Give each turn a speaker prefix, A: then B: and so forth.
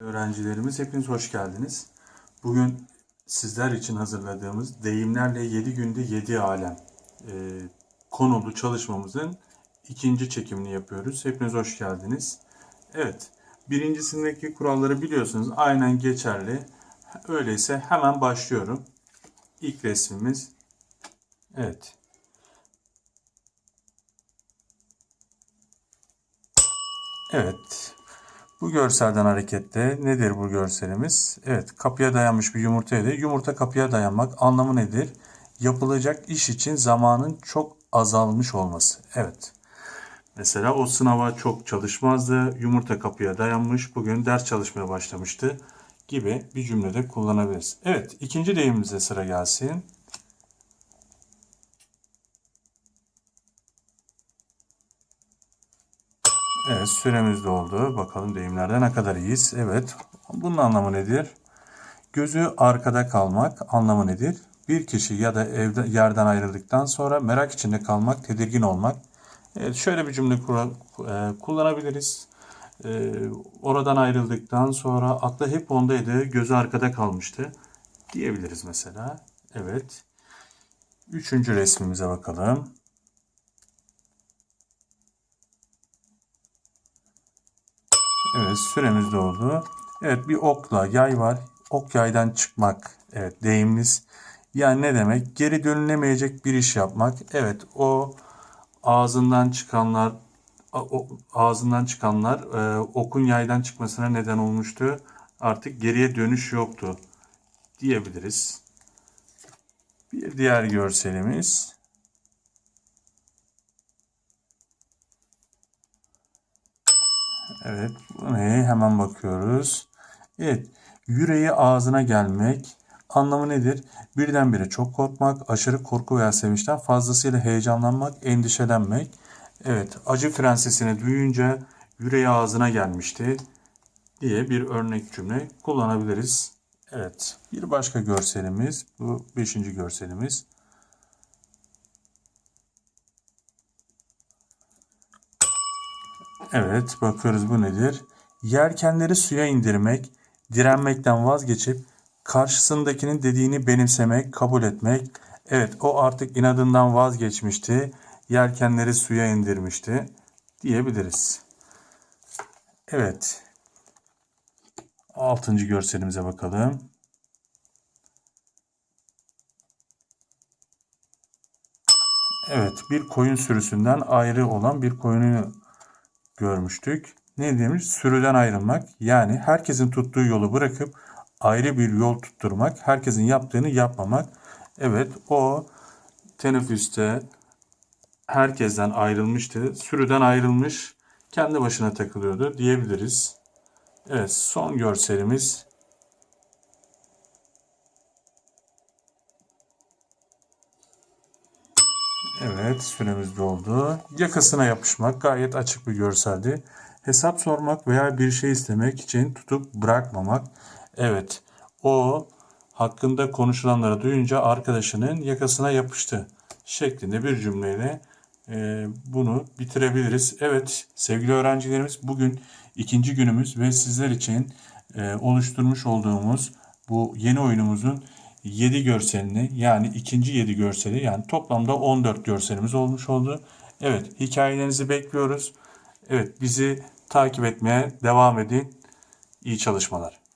A: Öğrencilerimiz hepiniz hoş geldiniz. Bugün sizler için hazırladığımız deyimlerle 7 günde 7 alem e, konulu çalışmamızın ikinci çekimini yapıyoruz. Hepiniz hoş geldiniz. Evet, birincisindeki kuralları biliyorsunuz. Aynen geçerli. Öyleyse hemen başlıyorum. İlk resmimiz. Evet. Evet. Bu görselden hareketle nedir bu görselimiz? Evet, kapıya dayanmış bir yumurtaydı. Yumurta kapıya dayanmak anlamı nedir? Yapılacak iş için zamanın çok azalmış olması. Evet. Mesela o sınava çok çalışmazdı. Yumurta kapıya dayanmış. Bugün ders çalışmaya başlamıştı gibi bir cümlede kullanabiliriz. Evet, ikinci deyimimize sıra gelsin. Evet süremiz doldu. Bakalım deyimlerde ne kadar iyiyiz. Evet. Bunun anlamı nedir? Gözü arkada kalmak anlamı nedir? Bir kişi ya da evde yerden ayrıldıktan sonra merak içinde kalmak, tedirgin olmak. Evet, şöyle bir cümle kura- e, kullanabiliriz. E, oradan ayrıldıktan sonra aklı hep ondaydı, gözü arkada kalmıştı diyebiliriz mesela. Evet. Üçüncü resmimize bakalım. Evet süremiz doldu. Evet bir okla yay var. Ok yaydan çıkmak. Evet deyimimiz. Yani ne demek? Geri dönülemeyecek bir iş yapmak. Evet o ağzından çıkanlar ağzından çıkanlar e, okun yaydan çıkmasına neden olmuştu. Artık geriye dönüş yoktu diyebiliriz. Bir diğer görselimiz. Evet, ne? Hemen bakıyoruz. Evet, yüreği ağzına gelmek anlamı nedir? Birdenbire çok korkmak, aşırı korku veya sevinçten fazlasıyla heyecanlanmak, endişelenmek. Evet, acı prensesini duyunca yüreği ağzına gelmişti diye bir örnek cümle kullanabiliriz. Evet, bir başka görselimiz, bu beşinci görselimiz. Evet, bakıyoruz bu nedir? Yelkenleri suya indirmek, direnmekten vazgeçip karşısındakinin dediğini benimsemek, kabul etmek. Evet, o artık inadından vazgeçmişti. Yelkenleri suya indirmişti diyebiliriz. Evet. Altıncı görselimize bakalım. Evet, bir koyun sürüsünden ayrı olan bir koyunu görmüştük. Ne demiş? Sürüden ayrılmak. Yani herkesin tuttuğu yolu bırakıp ayrı bir yol tutturmak. Herkesin yaptığını yapmamak. Evet o teneffüste herkesten ayrılmıştı. Sürüden ayrılmış. Kendi başına takılıyordu diyebiliriz. Evet son görselimiz. Evet süremiz doldu. Yakasına yapışmak gayet açık bir görseldi. Hesap sormak veya bir şey istemek için tutup bırakmamak. Evet o hakkında konuşulanları duyunca arkadaşının yakasına yapıştı şeklinde bir cümleyle e, bunu bitirebiliriz. Evet sevgili öğrencilerimiz bugün ikinci günümüz ve sizler için e, oluşturmuş olduğumuz bu yeni oyunumuzun 7 görselini yani ikinci 7 görseli yani toplamda 14 görselimiz olmuş oldu. Evet hikayelerinizi bekliyoruz. Evet bizi takip etmeye devam edin. İyi çalışmalar.